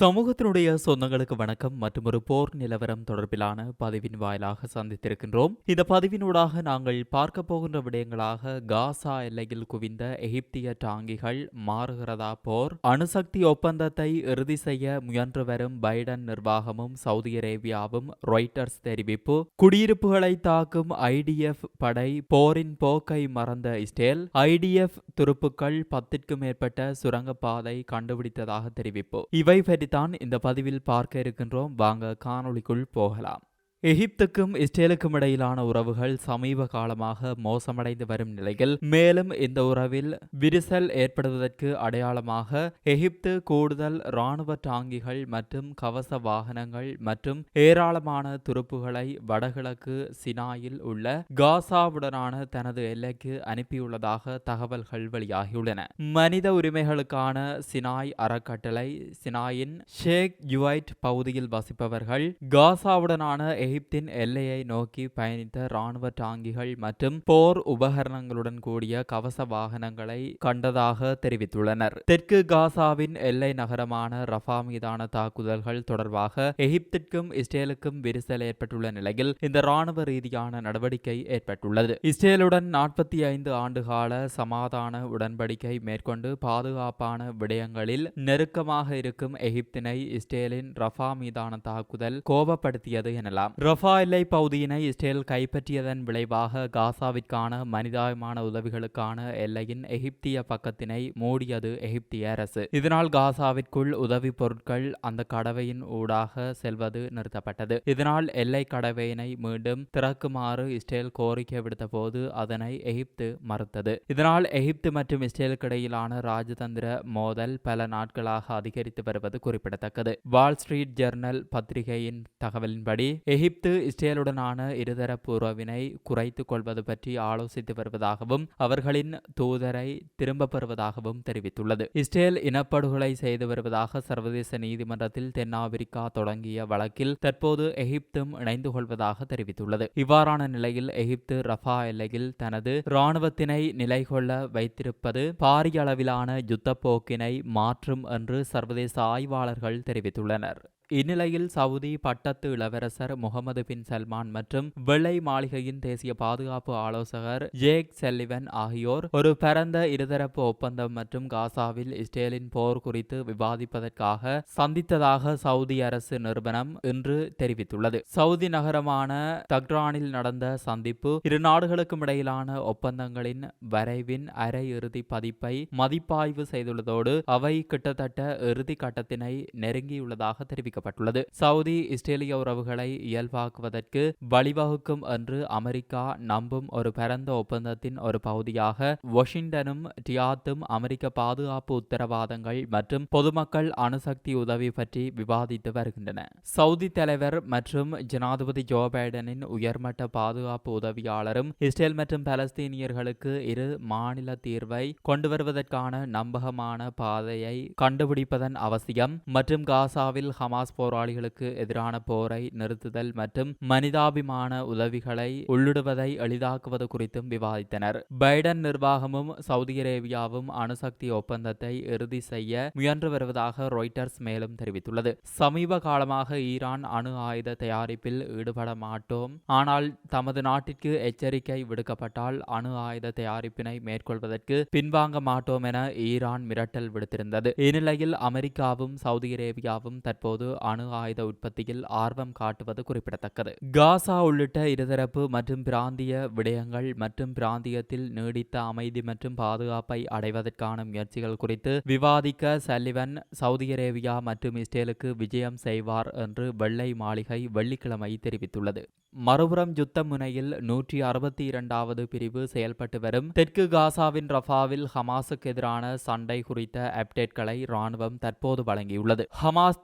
சமூகத்தினுடைய சொந்தங்களுக்கு வணக்கம் மற்றும் ஒரு போர் நிலவரம் தொடர்பிலான பதிவின் வாயிலாக சந்தித்திருக்கின்றோம். இந்த பதிவினூடாக நாங்கள் பார்க்க போகின்ற விடயங்களாக காசா எல்லையில் குவிந்த எகிப்திய டாங்கிகள் மாறுகிறதா போர். அணுசக்தி ஒப்பந்தத்தை இறுதி செய்ய முயன்று வரும் பைடன் நிர்வாகமும் சவுதி அரேபியாவும் ரொய்டர்ஸ் தெரிவிப்பு. குடியிருப்புகளை தாக்கும் ஐடிஎஃப் படை போரின் போக்கை மறந்த இஸ்ரேல். ஐடிஎஃப் துருப்புக்கள் பத்திற்கும் மேற்பட்ட சுரங்கப்பாதை கண்டுபிடித்ததாக தெரிவிப்பு. இவை பற்றித்தான் இந்த பதிவில் பார்க்க இருக்கின்றோம். வாங்க காணொளிக்குள் போகலாம். எகிப்துக்கும் இஸ்ரேலுக்கும் இடையிலான உறவுகள் சமீப காலமாக மோசமடைந்து வரும் நிலையில் மேலும் இந்த உறவில் விரிசல் ஏற்படுவதற்கு அடையாளமாக எகிப்து கூடுதல் இராணுவ டாங்கிகள் மற்றும் கவச வாகனங்கள் மற்றும் ஏராளமான துருப்புகளை வடகிழக்கு சினாயில் உள்ள காசாவுடனான தனது எல்லைக்கு அனுப்பியுள்ளதாக தகவல்கள் வெளியாகியுள்ளன. மனித உரிமைகளுக்கான சினாய் அறக்கட்டளை சினாயின் ஷேக் யுவைட் பகுதியில் வசிப்பவர்கள் காசாவுடனான எகிப்தின் எல்லையை நோக்கி பயணித்த இராணுவ டாங்கிகள் மற்றும் போர் உபகரணங்களுடன் கூடிய கவச வாகனங்களை கண்டதாக தெரிவித்துள்ளனர். தெற்கு காசாவின் எல்லை நகரமான ரஃபா மீதான தாக்குதல்கள் தொடர்பாக எகிப்திற்கும் இஸ்ரேலுக்கும் விரிசல் ஏற்பட்டுள்ள நிலையில் இந்த ராணுவ ரீதியான நடவடிக்கை ஏற்பட்டுள்ளது. இஸ்ரேலுடன் நாற்பத்தி ஐந்து ஆண்டுகால சமாதான உடன்படிக்கை மேற்கொண்டு பாதுகாப்பான விடயங்களில் நெருக்கமாக இருக்கும் எகிப்தினை இஸ்ரேலின் ரஃபா மீதான தாக்குதல் கோபப்படுத்தியது எனலாம். ரஃபா எல்லை பகுதியினை இஸ்ரேல் கைப்பற்றியதன் விளைவாக காசாவிற்கான மனிதாயமான உதவிகளுக்கான எல்லையின் எகிப்திய பக்கத்தினை மூடியது எகிப்திய அரசு. இதனால் காசாவிற்குள் உதவி பொருட்கள் அந்த கடவையின் ஊடாக செல்வது நிறுத்தப்பட்டது. இதனால் எல்லை கடவையினை மீண்டும் திறக்குமாறு இஸ்ரேல் கோரிக்கை விடுத்த போது அதனை எகிப்து மறுத்தது. இதனால் எகிப்து மற்றும் இஸ்ரேலுக்கு இடையிலான ராஜதந்திர மோதல் பல நாட்களாக அதிகரித்து வருவது குறிப்பிடத்தக்கது. வால் ஸ்ட்ரீட் ஜெர்னல் பத்திரிகையின் தகவலின்படி எகிப்து இஸ்ரேலுடனான இருதரப்பு உறவினை குறைத்து கொள்வது பற்றி ஆலோசித்து வருவதாகவும் அவர்களின் தூதரை திரும்ப பெறுவதாகவும் தெரிவித்துள்ளது. இஸ்ரேல் இனப்படுகொலை செய்து வருவதாக சர்வதேச நீதிமன்றத்தில் தென்னாப்பிரிக்கா தொடங்கிய வழக்கில் தற்போது எகிப்தும் இணைந்து கொள்வதாக தெரிவித்துள்ளது. இவ்வாறான நிலையில் எகிப்து ரஃபா எல்லையில் தனது இராணுவத்தினை நிலை கொள்ள வைத்திருப்பது பாரிய அளவிலான யுத்த போக்கினை மாற்றும் என்று சர்வதேச ஆய்வாளர்கள் தெரிவித்துள்ளனர். இந்நிலையில் சவுதி பட்டத்து இளவரசர் முகமது பின் சல்மான் மற்றும் வெள்ளை மாளிகையின் தேசிய பாதுகாப்பு ஆலோசகர் ஜேக் செல்லிவன் ஆகியோர் ஒரு பரந்த இருதரப்பு ஒப்பந்தம் மற்றும் காசாவில் இஸ்ரேலின் போர் குறித்து விவாதிப்பதற்காக சந்தித்ததாக சவுதி அரசு நிறுவனம் இன்று தெரிவித்துள்ளது. சவுதி நகரமான தக்ரானில் நடந்த சந்திப்பு இரு நாடுகளுக்கும் இடையிலான ஒப்பந்தங்களின் வரைவின் அரை இறுதி பதிப்பை மதிப்பாய்வு செய்துள்ளதோடு அவை கிட்டத்தட்ட இறுதி கட்டத்தினை நெருங்கியுள்ளதாக தெரிவிக்கப்பட்டுள்ளது சவுதி இஸ்ரேலிய உறவுகளை இயல்பாக்குவதற்கு வழிவகுக்கும் என்று அமெரிக்கா நம்பும் ஒரு பரந்த ஒப்பந்தத்தின் ஒரு பகுதியாக வாஷிங்டனும் டியாத்தும் அமெரிக்க பாதுகாப்பு உத்தரவாதங்கள் மற்றும் பொதுமக்கள் அணுசக்தி உதவி பற்றி விவாதித்து வருகின்றன. சவுதி தலைவர் மற்றும் ஜனாதிபதி ஜோ பைடனின் உயர்மட்ட பாதுகாப்பு உதவியாளரும் இஸ்ரேல் மற்றும் பலஸ்தீனியர்களுக்கு இரு மாநில தீர்வை கொண்டு வருவதற்கான நம்பகமான பாதையை கண்டுபிடிப்பதன் அவசியம் மற்றும் காசாவில் ஹமாஸ் போராளிகளுக்கு எதிரான போரை நிறுத்துதல் மற்றும் மனிதாபிமான உதவிகளை உள்ளிடுவதை எளிதாக்குவது குறித்தும் விவாதித்தனர். பைடன் நிர்வாகமும் சவுதி அரேபியாவும் அணுசக்தி ஒப்பந்தத்தை இறுதி செய்ய முயன்று வருவதாக ராய்ட்டர்ஸ் மேலும் தெரிவித்துள்ளது. சமீப காலமாக ஈரான் அணு ஆயுத தயாரிப்பில் ஈடுபட மாட்டோம். ஆனால் தமது நாட்டிற்கு எச்சரிக்கை விடுக்கப்பட்டால் அணு ஆயுத தயாரிப்பினை மேற்கொள்வதற்கு பின்வாங்க மாட்டோம் என ஈரான் மிரட்டல் விடுத்திருந்தது. இந்நிலையில் அமெரிக்காவும் சவுதி அரேபியாவும் தற்போது அணு ஆயுத உற்பத்தியில் ஆர்வம் காட்டுவது குறிப்பிடத்தக்கது. காசா உள்ளிட்ட இருதரப்பு மற்றும் பிராந்திய விடயங்கள் மற்றும் பிராந்தியத்தில் நீடித்த அமைதி மற்றும் பாதுகாப்பை அடைவதற்கான முயற்சிகள் குறித்து விவாதிக்க சல்லிவன் சவுதி அரேபியா மற்றும் இஸ்ரேலுக்கு விஜயம் செய்வார் என்று வெள்ளை மாளிகை வெள்ளிக்கிழமை தெரிவித்துள்ளது. மறுபுறம் யுத்த முனையில் நூற்றி அறுபத்தி இரண்டாவது பிரிவு செயல்பட்டு வரும். தெற்கு காசாவின் ரஃபாவில் ஹமாஸுக்கு எதிரான சண்டை குறித்த அப்டேட்களை ராணுவம் தற்போது வழங்கியுள்ளது. ஹமாஸ்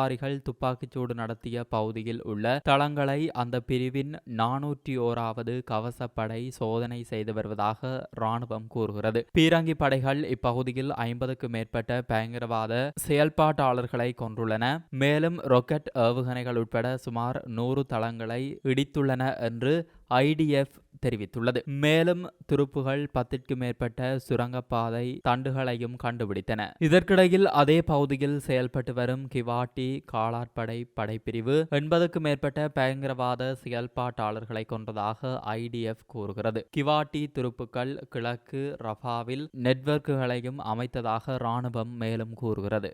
துப்பாக்கிதாரிகள் துப்பாக்கிச்சூடு நடத்திய பகுதியில் உள்ள தளங்களை அந்த பிரிவின் நானூற்றி ஓராவது கவசப்படை சோதனை செய்து வருவதாக ராணுவம் கூறுகிறது. பீரங்கி படைகள் இப்பகுதியில் ஐம்பதுக்கு மேற்பட்ட பயங்கரவாத செயல்பாட்டாளர்களை கொண்டுள்ளன மேலும் ராக்கெட் ஏவுகணைகள் உட்பட சுமார் நூறு தளங்களை இடித்துள்ளன என்று ஐடிஎஃப் தெரிவித்துள்ளது. மேலும் துருப்புகள் பத்திற்கு மேற்பட்ட சுரங்கப்பாதை தண்டுகளையும் கண்டுபிடித்தன. இதற்கிடையில் அதே பகுதியில் செயல்பட்டு வரும் கிவாட்டி காலாட்படை படைப்பிரிவு எண்பதுக்கும் மேற்பட்ட பயங்கரவாத செயல்பாட்டாளர்களை கொண்டதாக ஐடிஎஃப் கூறுகிறது. கிவாட்டி துருப்புக்கள் கிழக்கு ரஃபாவில் நெட்வொர்க்குகளையும் அமைத்ததாக இராணுவம் மேலும் கூறுகிறது.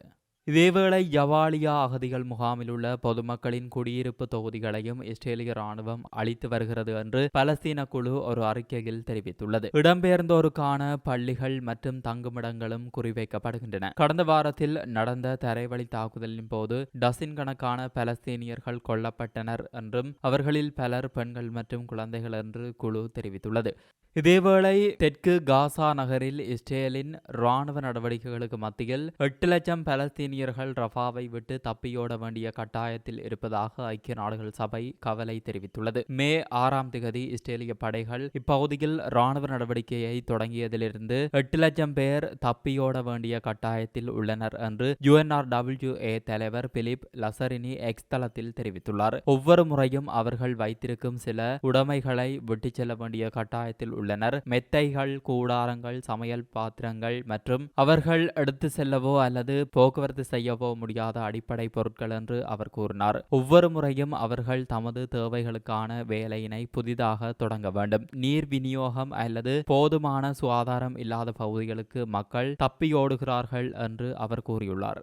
இதேவேளை ஜவாலியா அகதிகள் முகாமில் உள்ள பொதுமக்களின் குடியிருப்பு தொகுதிகளையும் இஸ்ரேலிய ராணுவம் அளித்து வருகிறது என்று பலஸ்தீன குழு ஒரு அறிக்கையில் தெரிவித்துள்ளது. இடம்பெயர்ந்தோருக்கான பள்ளிகள் மற்றும் தங்குமிடங்களும் குறிவைக்கப்படுகின்றன. கடந்த வாரத்தில் நடந்த தரைவழி தாக்குதலின் போது டசின் கணக்கான பலஸ்தீனியர்கள் கொல்லப்பட்டனர் என்றும் அவர்களில் பலர் பெண்கள் மற்றும் குழந்தைகள் என்று குழு தெரிவித்துள்ளது. இதேவேளை தெற்கு காசா நகரில் இஸ்ரேலின் ராணுவ நடவடிக்கைகளுக்கு மத்தியில் எட்டு லட்சம் பலஸ்தீனிய பலஸ்தீனியர்கள் ரஃபாவை விட்டு தப்பியோட வேண்டிய கட்டாயத்தில் இருப்பதாக ஐக்கிய நாடுகள் சபை கவலை தெரிவித்துள்ளது. மே ஆறாம் திகதி இஸ்ரேலிய படைகள் இப்பகுதியில் ராணுவ நடவடிக்கையை தொடங்கியதிலிருந்து எட்டு லட்சம் பேர் தப்பியோட வேண்டிய கட்டாயத்தில் உள்ளனர் என்று யுஎன்ஆர்டபிள்யூஏ தலைவர் பிலிப் லசரினி எக்ஸ் தளத்தில் தெரிவித்துள்ளார். ஒவ்வொரு முறையும் அவர்கள் வைத்திருக்கும் சில உடைமைகளை விட்டுச் செல்ல வேண்டிய கட்டாயத்தில் உள்ளனர். மெத்தைகள் கூடாரங்கள் சமையல் பாத்திரங்கள் மற்றும் அவர்கள் எடுத்து செல்லவோ அல்லது போக்குவரத்து செய்யவோ முடியாத அடிப்படை பொருட்கள் என்று அவர் கூறினார். ஒவ்வொரு முறையும் அவர்கள் தமது தேவைகளுக்கான வேலையினை புதிதாக தொடங்க வேண்டும். நீர் விநியோகம் அல்லது போதுமான சுகாதாரம் இல்லாத பகுதிகளுக்கு மக்கள் தப்பியோடுகிறார்கள் என்று அவர் கூறியுள்ளார்.